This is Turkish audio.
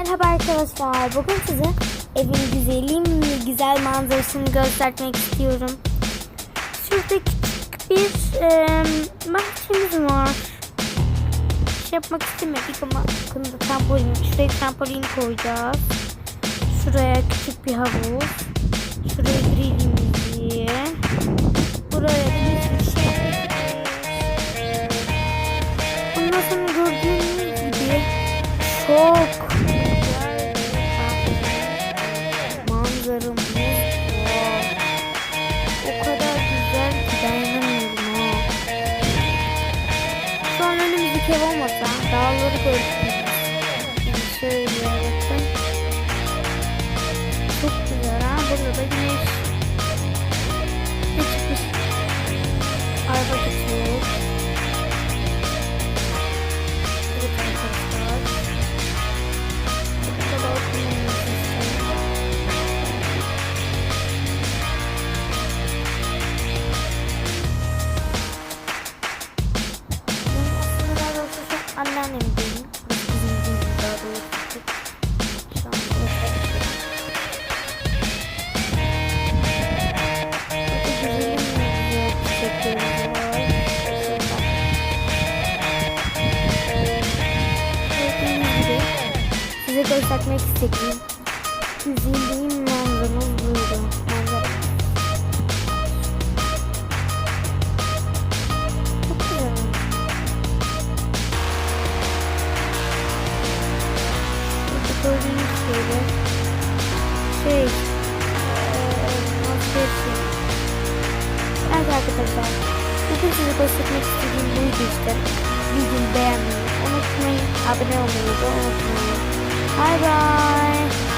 Merhaba arkadaşlar. Bugün size evin güzelim güzel manzarasını göstermek istiyorum. Şurada küçük bir e, bahçemiz var. Şey yapmak istemedik ama yakında trampolin, şuraya trampolin koyacağız. Şuraya küçük bir havuz. Şuraya grillimizi. Buraya da bir şey. Ondan sonra gördüğünüz gibi çok ev olmasa dağları. Yani şöyle bakın. Çok güzel ha. Burada da güneş. Göstermek istediğim güzelim manzaramız buydu. Manzara. Çok güzel. Burada gördüğünüz gibi şey nasıl desem? Evet arkadaşlar bugün size göstermek istediğim buydu işte. Videomu beğenmeyi unutmayın. Abone olmayı da unutmayın. Bye bye.